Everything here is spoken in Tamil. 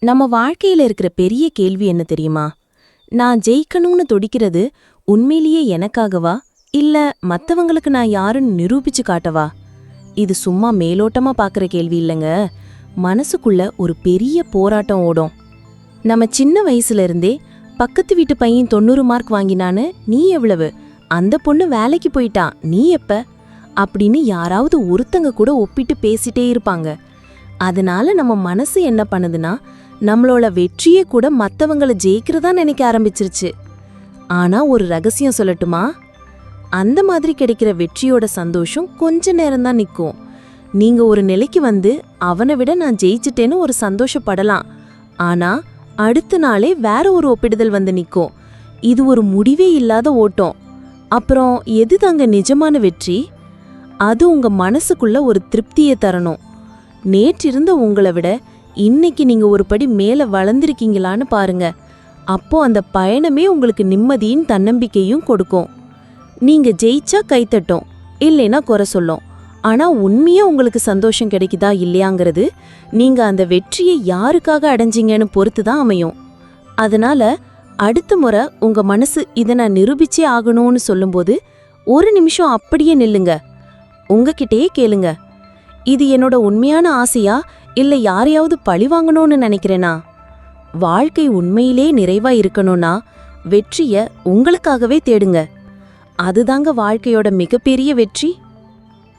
நம்ம வாழ்க்கையில இருக்கிற பெரிய கேள்வி என்ன தெரியுமா? நான் ஜெயிக்கணும்னு துடிக்கிறது உண்மையிலேயே எனக்காகவா? இல்ல மத்தவங்களுக்கு நான் யாருன்னு நிரூபிச்சு காட்டவா? இது சும்மா மேலோட்டமா பாக்குற கேள்வி இல்லைங்க. மனசுக்குள்ள ஒரு பெரிய போராட்டம் ஓடும். நம்ம சின்ன வயசுல இருந்தே பக்கத்து வீட்டு பையன் தொண்ணூறு மார்க் வாங்கினான்னு நீ எவ்வளவு? அந்த பொண்ணு வேலைக்கு போயிட்டா நீ எப்ப? அப்படின்னு யாராவது ஒருத்தங்க கூட ஒப்பிட்டு பேசிட்டே இருப்பாங்க. அதனால நம்ம மனசு என்ன பண்ணுதுன்னா நம்மளோட வெற்றியே கூட மற்றவங்களை ஜெயிக்கிறதா நினைக்க ஆரம்பிச்சிருச்சு. ஆனா ஒரு ரகசியம் சொல்லட்டுமா? அந்த மாதிரி கிடைக்கிற வெற்றியோட சந்தோஷம் கொஞ்ச நேரம்தான் நிற்கும் நீங்க ஒரு நிலைக்கு வந்து அவனை விட நான் ஜெயிச்சிட்டேன்னு ஒரு சந்தோஷப்படலாம். ஆனா அடுத்த நாளே வேற ஒரு ஒப்பிடுதல் வந்து நிற்கும் இது ஒரு முடிவே இல்லாத ஓட்டம். அப்புறம் எது தாங்க நிஜமான வெற்றி? அது உங்க மனசுக்குள்ள ஒரு திருப்தியை தரணும். நேற்றிருந்த உங்களை விட இன்னைக்கு நீங்க ஒரு படி மேலே வளர்ந்துருக்கீங்களான்னு பாருங்க. அப்போ அந்த பயணமே உங்களுக்கு நிம்மதியும் தன்னம்பிக்கையும் கொடுக்கும். நீங்க ஜெயிச்சா கைத்தட்டும் இல்லைன்னா குறை சொல்லும். ஆனா உண்மையா உங்களுக்கு சந்தோஷம் கிடைக்குதா இல்லையாங்கிறது நீங்க அந்த வெற்றியை யாருக்காக அடைஞ்சீங்கன்னு பொறுத்து தான் அமையும். அதனால அடுத்த முறை உங்க மனசு இதை நான் நிரூபிச்சே ஆகணும்னு சொல்லும்போது ஒரு நிமிஷம் அப்படியே நில்லுங்க. உங்ககிட்டயே கேளுங்க. இது என்னோட உண்மையான ஆசையா? இல்லை யாரையாவது பழி வாங்கணும்னு நினைக்கிறேனா? வாழ்க்கை உண்மையிலே நிறைவா இருக்கணும்னா வெற்றிய உங்களுக்காகவே தேடுங்க. அதுதாங்க வாழ்க்கையோட மிகப்பெரிய வெற்றி.